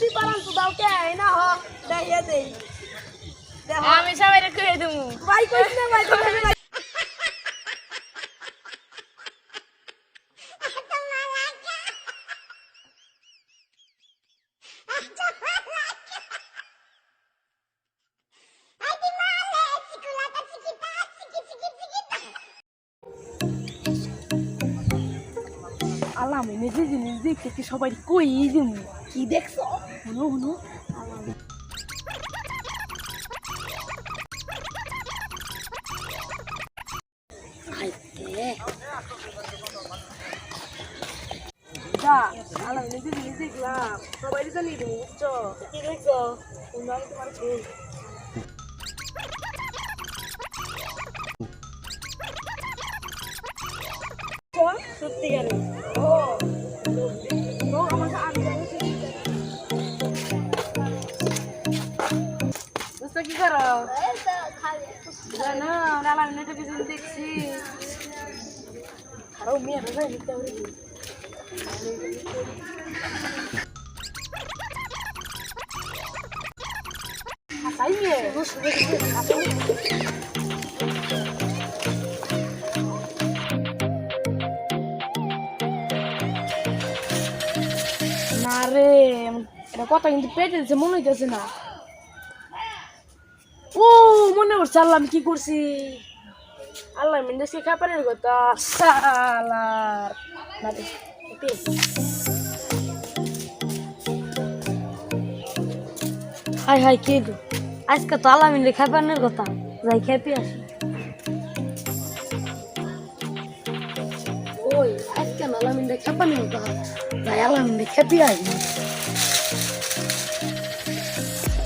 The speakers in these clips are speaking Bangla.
বুঝতে পারান তো দাও কে এই না হ দেখিয়ে দেই দেখো আমি সবাই কয়ে দেবো। ভাই কইছ না ভাই কইছ না আল্লাহ আমি নিজে জিনিস দেখতে সবাই কই দিমু কি দেখছ? হুনো হুনো সবাই জানি দিমু বুঝছ? কি দেখছ? তোমার ছবি সত্যিকারে ও ও। না রে এটা কথা কিন্তু পেটে মনে হইতেছে না। ও, মনে পড়ছে, আল্লাহ আমি কি করছি? আল্লাহ মিন্দাসকে খাপারের কথা, সালার। হাই হাই, কে আজকে তো আলামিন রে খাইবানের কথা, যাই খেপি আসি। ওই, আজকে আলামিনটা খাপারের কথা, যাই আলামিন খেপি আসি।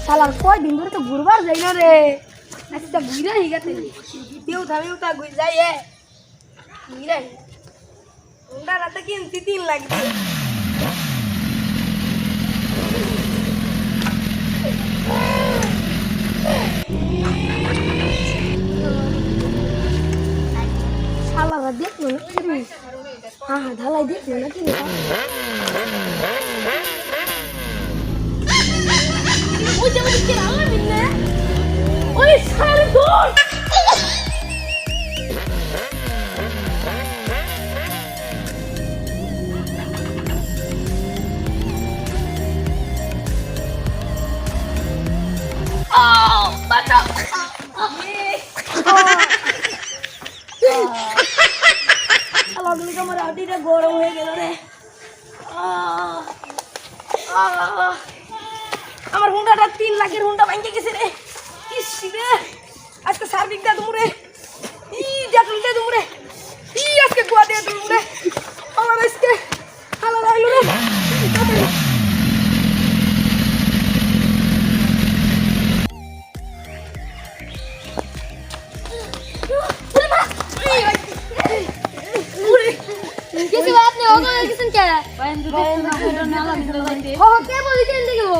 শালার কয় দিন ধরে তো ঘুরবার যাই না রে। আজকে ঘুরে হি গেছে? কেউ থামি উঠা ঘুরে যাই এ ঘুরে হুন্ডা রাতে কিনতে তিন লাগবে? শালারা দেখল হ্যাঁ হ্যাঁ ঢালাই দেখল না রে? ওই যে আমাদের কে আলামিন না ওই সার আমার গরম হয়ে গেল হুন্ডাটা তিন লাখের হুন্ডা ভাঙে গেছে রে ইস রে আজকে সার্ভিং দে তুমি ই দেখলি দে তুমি ই আজকে গোয়া দে তুমি রে আমার আজকে হালা লাগলো রে किसी बात नहीं होगा किसी क्या है বাইন তো দেখছি না কইলো না আলামিন তো যাইতে हो क्या बोली थी इनके वो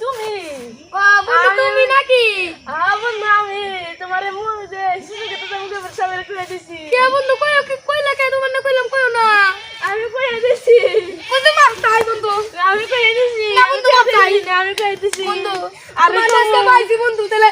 তুমি? ও তুমি নাকি? হ্যাঁ বন্ধু আমি তোমারে মুজে শিশুকে তো করে দিছি। কে বন্ধু কই কি কইলা কে? তোমার না কইলাম কইও না? আমি কই দিছি। বন্ধু তাই বন্ধু। আমি কয়ে দিছি। বন্ধু মার তাই আমি কই দিছি। বন্ধু আর বন্ধু তাহলে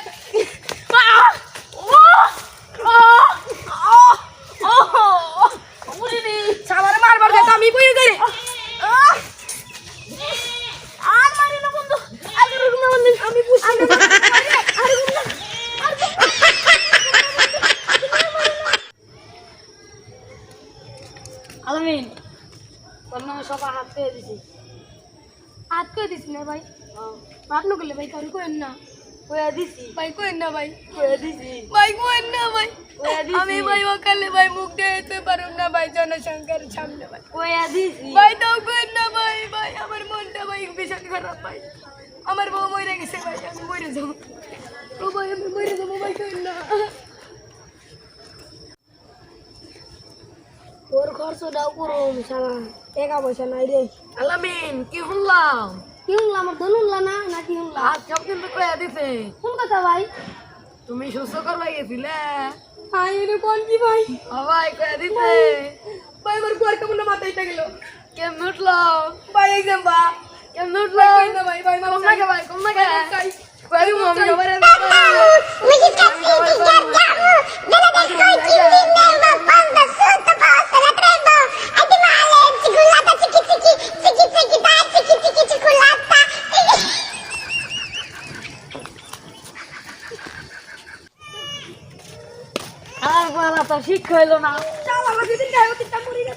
সব হাত করে দিছি। হাত করে দিস না ভাই? হ্যাঁ। মাপ না করলে ভাই কারণ কোয়েন না। কোয়া দিছি। ভাই কোয়েন না ভাই। কোয়া দিছি। ভাই কোয়েন না ভাই। আমি ভাই ওকালে ভাই মুখ দিয়ে যেতে পারুম না ভাই জনসংখ্যার সামনে ভাই। কোয়া দিছি। ভাই তাও কোয়েন না ভাই ভাই আমার মনটা ভাই ভীষণ খারাপ ভাই। আমার বউ মরে গেছে ভাই আমি মরে যাব। ও ভাই আমি মরে যাব ভাই কোয়েন না। ওর খরচটাও করুন সারা টাকা পয়সা নাই রে। আলামিন কি শুনলাম? কি শুনলাম? আমার ধন শুনলা না? না কি শুনলা? আজ সব কিন্তু কয়ে দিছে। কোন কথা ভাই? তুমি সুস্থ করবা গেছিলে? হাই রে কোন কি ভাই? ভাই কয়ে দিছে। ভাই আমার কুয়ার কেমন মাথায় গেল। কেমন উঠল? ভাই একদম বা কেমন উঠল? ভাই ভাই? কম না কে ভাই কম না কে? কয়ে দিব আমি খবর আর বলা তো শিক্ষা হইল না। চালা দিদি গায়ে তিনটা মরি না